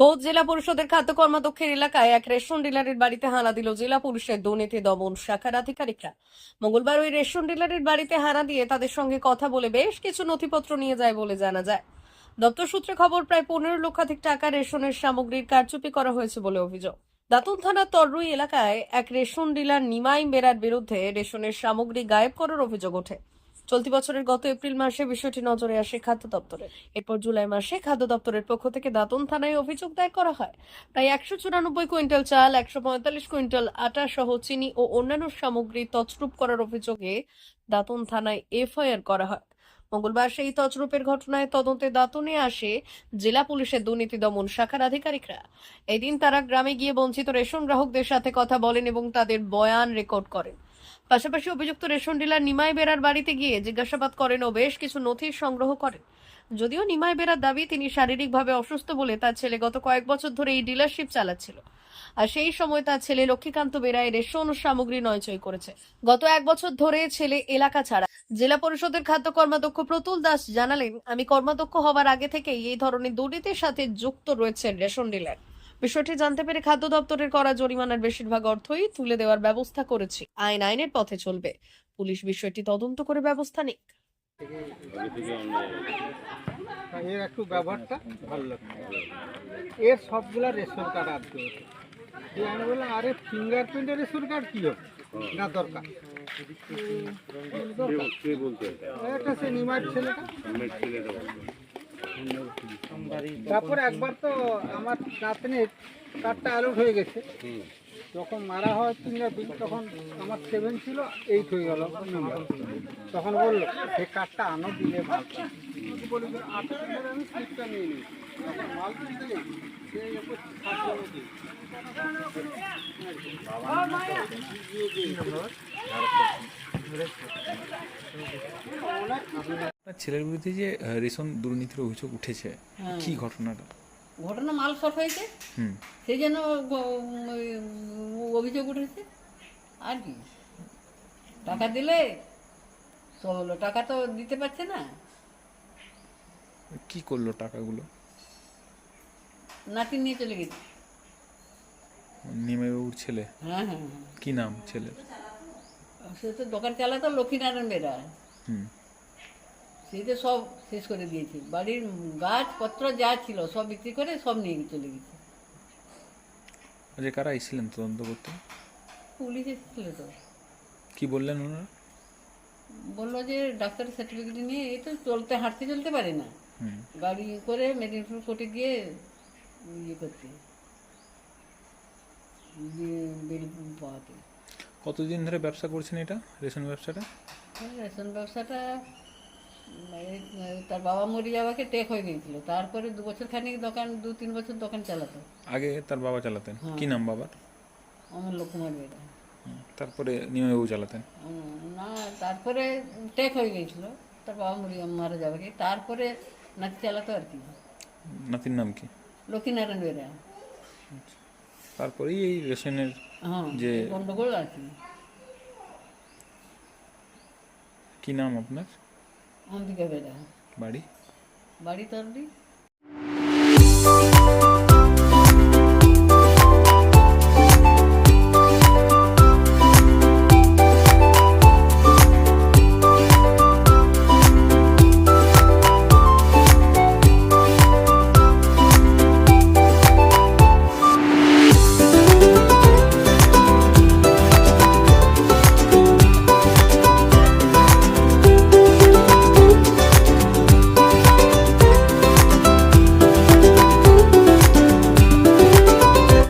Coach জেলা পরিষদের খাদ্য কর্মাধ্যক্ষের এলাকায় এক রেশন ডিলারের বাড়িতে হানা দিল জেলা পুলিশের দুর্নীতি দমন শাখার আধিকারিকরা। মঙ্গলবার ওই রেশন ডিলারের বাড়িতে হানা দিয়ে তাদের সঙ্গে কথা বলে বেশ কিছু নথিপত্র নিয়ে যায় বলে জানা যায়। দপ্তর সূত্রে খবর, প্রায় পনেরো লক্ষাধিক টাকা রেশনের সামগ্রীর কারচুপি করা হয়েছে বলে অভিযোগ। দাতুন থানার তররুই এলাকায় এক রেশন ডিলার নিমাই বেরার বিরুদ্ধে রেশনের সামগ্রী গায়েব করার অভিযোগ ওঠে। চলতি বছরের গত এপ্রিল মাসে বিষয়টি নজরে আসে খাদ্য দপ্তরে। এরপর জুলাই মাসে খাদ্য দপ্তরের পক্ষ থেকে দাতন থানায় অভিযোগ দায়ের করা হয়। প্রায় একশো চুরানব্বই কুইন্টাল চাল, একশো পঁয়তাল্লিশ কুইন্টাল আটা সহ চিনি ও অন্যান্য সামগ্রী তছরূপ করার অভিযোগে দাতন থানায় এফআইআর করা হয়। মঙ্গলবার সেই তছরূপের ঘটনায় তদন্তে দাতনে আসে জেলা পুলিশের দুর্নীতি দমন শাখার আধিকারিকরা। এদিন তারা গ্রামে গিয়ে বঞ্চিত রেশন গ্রাহকদের সাথে কথা বলেন এবং তাদের বয়ান রেকর্ড করেন। পাশাপাশি অভিযুক্ত রেশন ডিলার নিমাই বেরার বাড়িতে গিয়ে জিজ্ঞাসাবাদ করেন ও বেশ কিছু নথি সংগ্রহ করেন। যদিও নিমাই বেরার দাবি, তিনি শারীরিকভাবে অসুস্থ বলে তার ছেলে গত কয়েক বছর ধরে এই ডিলারশিপ চালাচ্ছিল। আর সেই সময় তার ছেলে লক্ষ্মীকান্ত বেরায় রেশন সামগ্রী নয়চয় করেছে। গত এক বছর ধরে ছেলে এলাকা ছাড়া। জেলা পরিষদের খাদ্য কর্মাধ্যক্ষ প্রতুল দাস জানালেন, আমি কর্মাধ্যক্ষ হওয়ার আগে থেকেই এই ধরনের দুর্নীতির সাথে যুক্ত রয়েছেন রেশন ডিলার। বিষয়টি জানতে পেরে খাদ্য দপ্তরের করা জরিমানার বেশিরভাগ অর্থই তুলে দেওয়ার ব্যবস্থা করেছি। আইন আইনের পথে চলবে। পুলিশ বিষয়টি তদন্ত করে ব্যবস্থা নিক। এর একটু ব্যবহারটা ভালো লাগছে। এর সবগুলা রেশন কার্ড আসবে ওতে। আমি বললাম আরে ফিঙ্গারপ্রিন্টের রেশন কার্ড কি হবে? না দরকার। দরকার। কে বলতে একটা সে নিমার ছেলেটা। তারপরে একবার তো আমার নাতনের কার্ডটা আলোট হয়ে গেছে। যখন মারা হয় ফিঙ্গারপ্রিন্ট তখন আমার সেভেন ছিল এইট হয়ে গেল তখন বলল, সে কার্ডটা আনো, দিলে বলি আমি স্লিপটা নিয়ে নিই মাল সে এরপর সাত জনে দিই। আপনার ছেলের বিরুদ্ধে যে রেশন দুর্নীতির অভিযোগ উঠেছে কি ঘটনাটা? ঘটনা মাল শর্ট হয়েছে সেই জন্য অভিযোগ উঠেছে। আর কি? টাকা দিলে সব টাকা তো দিতে পারছে না। কি করল টাকাগুলো? নাতি নিয়ে চলে গেছে। নিমাইবাবুর ছেলে? হ্যাঁ হ্যাঁ হ্যাঁ। কি নাম ছেলে সে তো দোকান চালাতো লক্ষ্মীনারায়ণ বেরা হুম। সে তো সব শেষ করে দিয়েছে। বাড়ির গাছপত্র যা ছিল সব বিক্রি করে সব নিয়ে চলে গেছে। আচ্ছা কারা এসেছিলেন তদন্ত করতে পুলিশ এসেছিল তো। কি বললেন ওনারা? বলল যে ডাক্তারের সার্টিফিকেট নিয়ে এই তো চলতে হাঁটতে চলতে পারে না। হুম। গাড়ি করে মেদিনীপুর কোর্টে গিয়ে ইয়ে করতে। বিল- পাওয়াতে। কতদিন ধরে ব্যবসা করছেন এটা রেশন ব্যবসাটা? রেশন ব্যবসাটা তার বাবা মরে যাওয়াকে টেক হয়ে গিয়েছিল তারপরে দু বছর খানিক দোকান দু তিন বছর দোকান চালাতো। আগে তার বাবা চালাতেন? কি নাম বাবার? অমূল্য কুমার হুম, তারপরে নিমাইবাবু চালাতেন? না তারপরে টেক হয়ে গিয়েছিল। তার বাবা মরে মারা যাওয়াকে তারপরে নাতি চালাতো আর কি। নাতির নাম কি? লক্ষ্মীনারায়ণ বেরা তারপরেই এই রেশনের হ্যাঁ যে- গন্ডগোল আর কি। কি নাম আপনার? বাড়ি? বাড়ি? তরলি